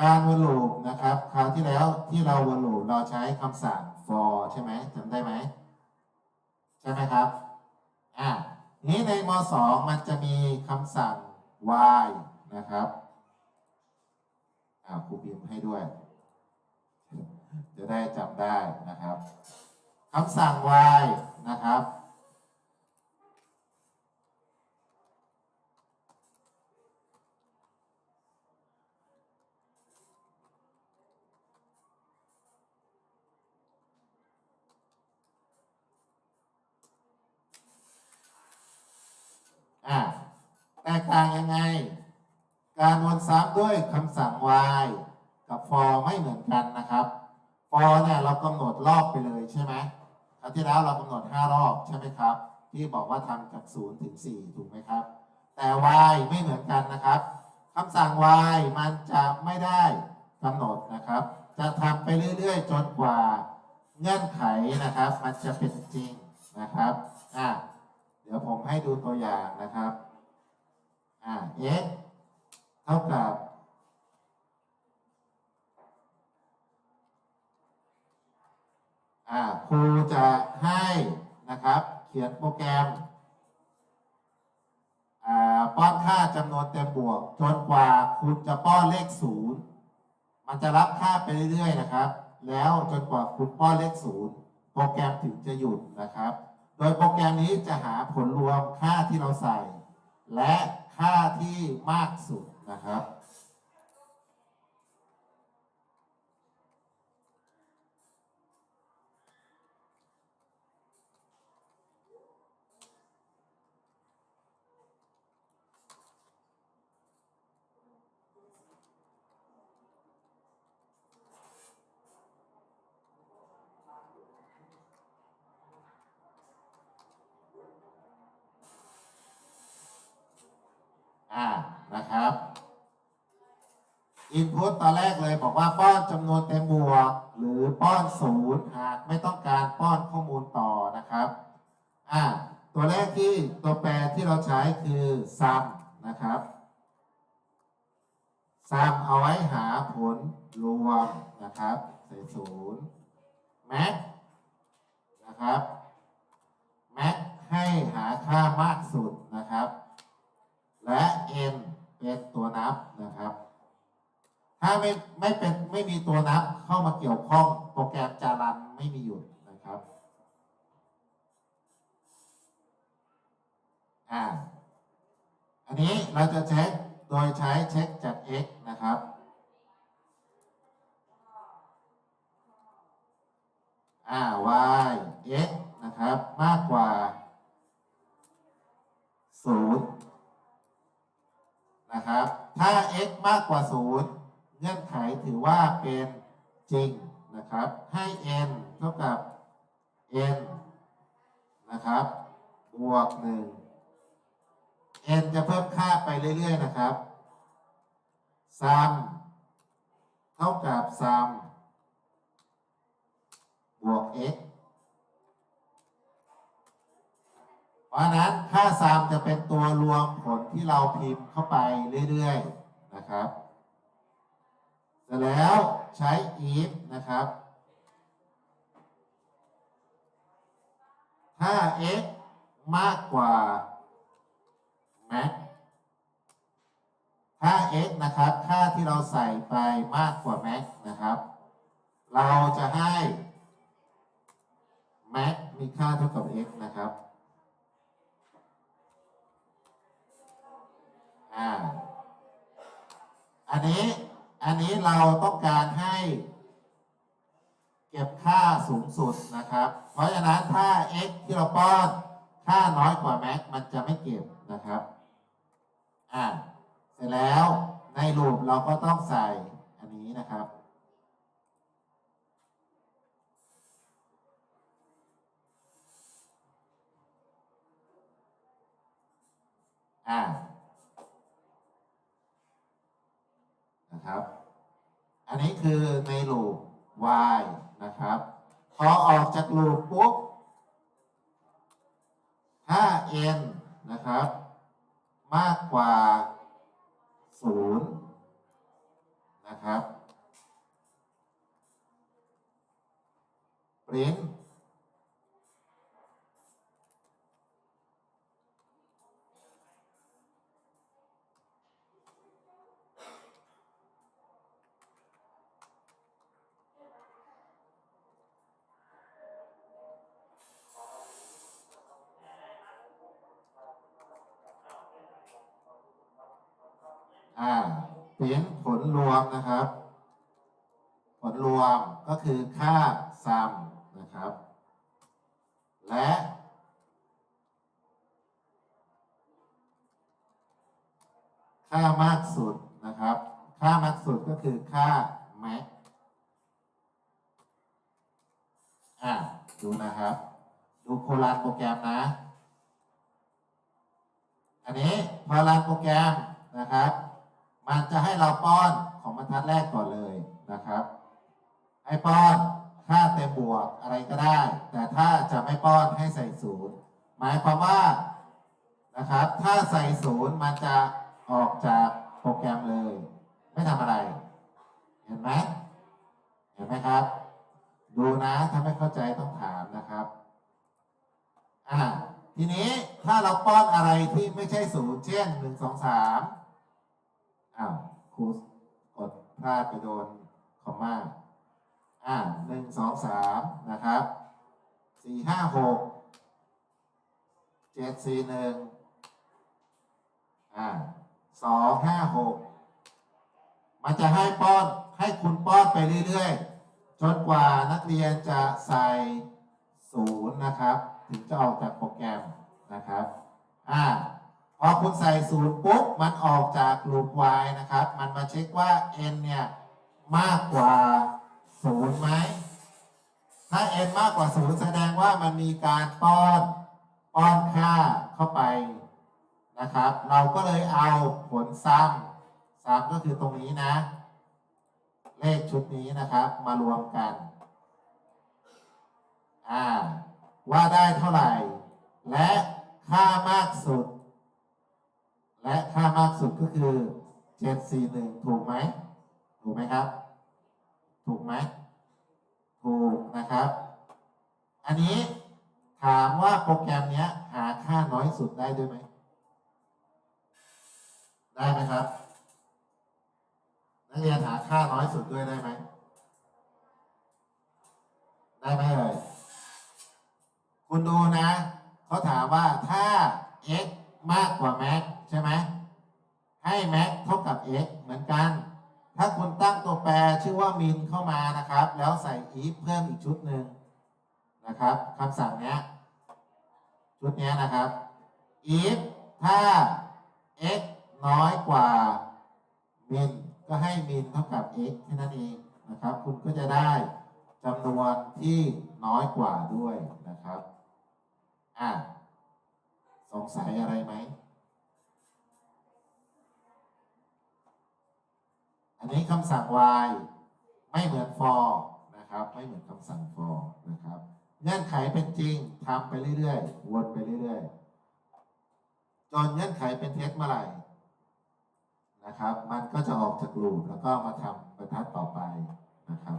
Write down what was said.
การวนลูปนะครับคราวที่แล้วที่เราวนลูปเราใช้คำสั่ง for ใช่ไหมจำได้ไหมใช่ไหมครับอ่านี้ในม .2 มันจะมีคำสั่ง while นะครับอ่าครูพิมพ์ให้ด้วย จะได้จำได้นะครับคำสั่ง while นะครับ อะแตกต่างยังไง การวนซ้ำด้วยคำสั่ง while กับ for ไม่เหมือนกันนะครับ for เนี่ยเรากำหนดรอบไปเลยใช่ไหมคราวที่แล้วเรากำหนด 5 รอบใช่ไหมครับ ที่บอกว่าทำจาก 0 ถึง 4 ถูกไหมครับ แต่ while ไม่เหมือนกันนะครับคำสั่ง while มันจะไม่ได้กำหนดนะครับ จะทำไปเรื่อยๆ จนกว่าเงื่อนไขนะครับ มันจะเป็นจริงนะครับ อะ เดี๋ยวผมให้ดูตัวอย่างนะครับ อ่า x เท่ากับ อ่า ครูจะให้นะครับ เขียนโปรแกรม อ่า ป้อนค่าจำนวนเต็มบวก จนกว่าคุณจะป้อนเลขศูนย์มันจะรับค่าไปเรื่อยๆนะครับ แล้วจนกว่าคุณป้อนเลขศูนย์โปรแกรมถึงจะหยุดนะครับ โดยโปรแกรมนี้จะหาผลรวมค่าที่เราใส่ และค่าที่มากสุดนะครับ อ่านะครับ input ตตอนแรกเลยบอกว่าป้อนจำนวนเต็มบวก หรือป้อนศูนย์หากไม่ต้องการป้อนข้อมูลต่อนะครับอ่าตัวแรกที่ตัวแปรที่เราใช้คือ sum นะครับ sum เอาไว้หาผลรวมนะครับใส่ศูนย์ max นะครับ max ให้หาค่ามากสุดนะครับ และ n เป็นตัวนับนะครับ ถ้าไม่ไม่เป็นไม่มีตัวนับเข้ามาเกี่ยวข้องโปรแกรมจะรันไม่มีหยุดนะครับอ่าอันนี้เราจะเช็คโดยใช้เช็คจาก x นะครับอ่า y x นะครับ มากกว่า ถ้า x มากกว่า 0 เงื่อนไขถือว่าเป็นจริงนะครับ ให้ n เท่ากับ n นะครับ บวก 1 n จะเพิ่มค่าไปเรื่อย ๆ นะครับ sum เท่ากับ sum บวก x เพราะนั้นค่า sum จะเป็นตัวรวมผลที่เราพิมพ์เข้าไปเรื่อยๆนะครับเสร็จแล้วใช้ if นะครับ ถ้า x มากกว่า max ถ้า x นะครับ ค่าที่เราใส่ไปมากกว่า max นะครับ เราจะให้ max มีค่าเท่ากับ x นะครับ อ่า อันนี้ อันนี้เราต้องการให้เก็บค่าสูงสุดนะครับ เพราะฉะนั้นถ้า x ที่เราป้อนค่าน้อยกว่า max มันจะไม่เก็บนะครับ อ่า เสร็จแล้วในรูปเราก็ต้องใส่อันนี้นะครับอ่า นะครับ อันนี้คือในลูป y นะครับ พอออกจากลูปปุ๊บถ้า n นะครับ มากกว่า 0 นะครับ print อ่าเป็นผลรวมนะครับ ผลรวมก็คือค่าซัมนะครับ และ ค่ามากสุดนะครับ ค่ามากสุดก็คือค่า max อ่าดูนะครับ ดูโครันโปรแกรมนะอันนี้พอรันโปรแกรมนะครับ มันจะให้เราป้อนของบรรทัดแรกก่อนเลยนะครับ ให้ป้อนค่าเต็มบวกอะไรก็ได้ แต่ถ้าจะไม่ป้อนให้ใส่ศูนย์หมายความว่านะครับ ถ้าใส่ศูนย์มันจะออกจากโปรแกรมเลย ไม่ทำอะไร เห็นไหมเห็นไหมครับ ดูนะถ้าไม่เข้าใจต้องถามนะครับอ่าทีนี้ถ้าเราป้อนอะไรที่ไม่ใช่ศูนย์เช่นหนึ่งสองสาม อ้าวครูกดพลาดไปโดนคอมมาอ่าหนึ่งสองสามนะครับสี่ห้าหกเจ็ดสี่หนึ่งอ่าสองห้าหกมันจะให้ป้อนให้คุณป้อนไปเรื่อยๆ จนกว่านักเรียนจะใส่ศูนย์นะครับ ถึงจะออกจากโปรแกรมนะครับอ่า อคุณใส่ศูนย์ปุ๊บมันออกจากลูป y นะครับ มันมาเช็คว่า n เนี่ยมากกว่าศูนย์ไหมถ้า n มากกว่าศูนย์แสดงว่ามันมีการป้อนป้อนค่าเข้าไปนะครับ เราก็เลยเอาผลซ้ำซ้ำก็คือตรงนี้นะ เลขชุดนี้นะครับมารวมกันอ่าว่าได้เท่าไหร่ และค่ามากสุด และค่ามากสุดก็คือ741ถูกไหม ถูกไหมครับ ถูกไหม ถูกนะครับ อันนี้ถามว่าโปรแกรมนี้หาค่าน้อยสุดได้ด้วยไหม ได้ไหมครับ นักเรียนหาค่าน้อยสุดด้วยได้ไหม ได้ไหมเอ่ย คุณดูนะ เขาถามว่าถ้า x มากกว่า max ช่ไหมให้ max เท่ากับ x เหมือนกัน ถ้าคุณตั้งตัวแปรชื่อว่า min เข้ามานะครับ แล้วใส่ if เพิ่มอีกชุดหนึ่งนะครับคำสั่งเนี้ยชุดนี้นะครับ if ถ้า x น้อยกว่า min ก็ให้ min เท่ากับ x แค่นั้นเองนะครับ คุณก็จะได้จำนวนที่น้อยกว่าด้วยนะครับ อะ สงสัยอะไรไหม อันนี้คำสั่ง y ไม่เหมือน for นะครับ ไม่เหมือนคำสั่ง for นะครับเงื่อนไขเป็นจริงทำไปเรื่อยๆ วนไปเรื่อยๆ จนเงื่อนไขเป็นเท็จเมื่อไหร่นะครับ มันก็จะออกจากลูปแล้วก็มาทำบรรทัดต่อไปนะครับ